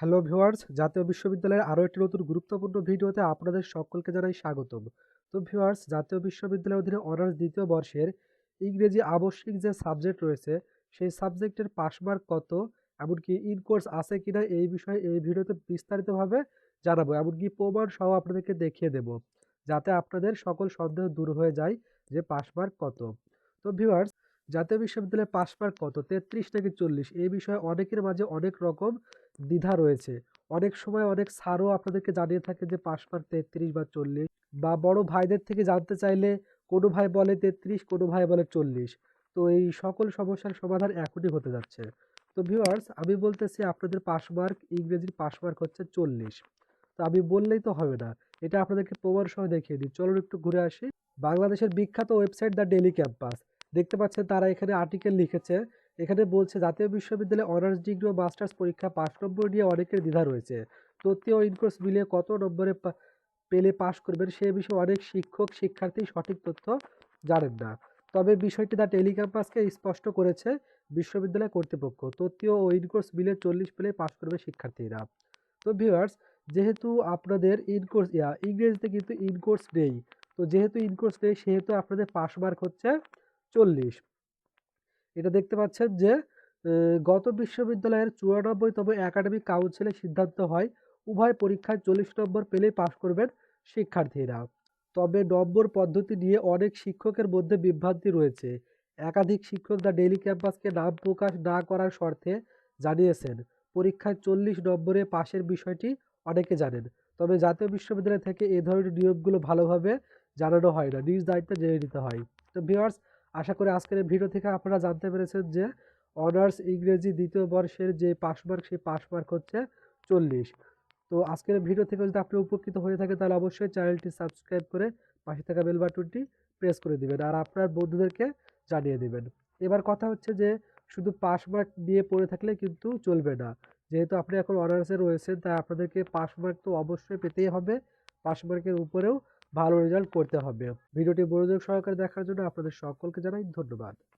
Hello viewers, জাতীয় বিশ্ববিদ্যালয়ের আরও একটি নতুন গুরুত্বপূর্ণ ভিডিওতে আপনাদের সকলকে জানাই স্বাগতম। তো ভিউয়ার্স, জাতীয় বিশ্ববিদ্যালয়ের অধীনে অনার্স দ্বিতীয় বর্ষের ইংরেজি আবশ্যিক যে সাবজেক্ট রয়েছে, সেই সাবজেক্টের পাসমার্ক কত, এমনকি ইন কোর্স আছে কিনা এই বিষয়ে এই ভিডিওতে বিস্তারিতভাবে জানাব, এমনকি প্রমাণ সহ আপনাদেরকে দেখিয়ে দেব, যাতে আপনাদের সকল সন্দেহ দূর হয়ে যায় যে পাসমার্ক কত। তো ভিউয়ার্স জাতীয় বিশ্ববিদ্যালয়ের পাসমার্ক কত? তেত্রিশ থেকে চল্লিশ? এই বিষয়ে অনেকের মাঝে অনেক রকম দ্বিধা রয়েছে। অনেক সময় অনেক স্যারও আপনাদেরকে জানিয়ে থাকে যে মার্ক তেত্রিশ বা চল্লিশ বা বড় ভাইদের থেকে জানতে চাইলে কোনো ভাই বলে তেত্রিশ, কোনো ভাই বলে চল্লিশ। তো এই সকল সমস্যার সমাধান এখনই হতে যাচ্ছে। তো ভিউয়ার্স আমি বলতেছি আপনাদের পাস মার্ক ইংরেজির পাস মার্ক হচ্ছে চল্লিশ। তো আমি বললেই তো হবে না। এটা আপনাদেরকে প্রমাণ সহ দেখিয়ে দিই। চলুন একটু ঘুরে আসি। বাংলাদেশের বিখ্যাত ওয়েবসাইট দ্য ডেলি ক্যাম্পাস দেখতে পাচ্ছেন তারা এখানে আর্টিকেল লিখেছে। এখানে বলছে, জাতীয় বিশ্ববিদ্যালয়ে অনার্স ডিগ্রি ও মাস্টার্স পরীক্ষা পাস নম্বর নিয়ে অনেকের দ্বিধা রয়েছে। তথ্য ও ইনকোর্স মিলিয়ে কত নম্বরে পেলে পাশ করবেন সে বিষয়ে অনেক শিক্ষক, শিক্ষার্থী সঠিক তথ্য জানেন না। তবে বিষয়টি দ্য টেলিক্যাম্পাসকে স্পষ্ট করেছে বিশ্ববিদ্যালয় কর্তৃপক্ষ। তথ্য ও ইনকোর্স মিলে চল্লিশ পেলে পাশ করবে শিক্ষার্থীরা। তো ভিউয়ার্স যেহেতু আপনাদের ইনকোর্স ইয়া, ইংরেজিতে কিন্তু ইনকোর্স নেই। তো যেহেতু ইনকোর্স নেই, সেহেতু আপনাদের পাস মার্ক হচ্ছে চল্লিশ। এটা দেখতে পাচ্ছেন যে গত বিশ্ববিদ্যালয়ের চুরানব্বইতম একাডেমিক কাউন্সিলের সিদ্ধান্ত হয়, উভয় পরীক্ষায় চল্লিশ নম্বর পেলেই পাশ করবেন শিক্ষার্থীরা। তবে নম্বর পদ্ধতি নিয়ে অনেক শিক্ষকের মধ্যে বিভ্রান্তি রয়েছে। একাধিক শিক্ষক দ্য ডেইলি ক্যাম্পাসকে নাম প্রকাশ না করার শর্তে জানিয়েছেন, পরীক্ষায় চল্লিশ নম্বরে পাশের বিষয়টি অনেকে জানেন। তবে জাতীয় বিশ্ববিদ্যালয় থেকে এ ধরনের নিয়মগুলো ভালোভাবে জানানো হয় না, নিজ দায়িত্বে জেনে নিতে হয়। তো ভিউয়ার্স আশা করি আজকের ভিডিও থেকে আপনারা জানতে পেরেছেন যে অনার্স ইংরেজি দ্বিতীয় বর্ষের যে পাস মার্ক সেই পাস মার্ক হচ্ছে চল্লিশ। তো আজকের ভিডিও থেকে যদি আপনি উপকৃত হয়ে থাকে তাহলে অবশ্যই চ্যানেলটি সাবস্ক্রাইব করে পাশে থাকা বেল বাটনটি প্রেস করে দিবেন আর আপনার বন্ধুদেরকে জানিয়ে দিবেন। এবার কথা হচ্ছে যে শুধু পাস মার্ক নিয়ে পড়ে থাকলে কিন্তু চলবে না। যেহেতু আপনি এখন অনার্সে রয়েছেন, তাই আপনাদেরকে পাস মার্ক তো অবশ্যই পেতেই হবে। পাস মার্কের উপরেও ভালো রেজাল্ট করতে হবে। ভিডিওটি মনোযোগ সহকারে দেখার জন্য আপনাদের সকলকে জানাই ধন্যবাদ।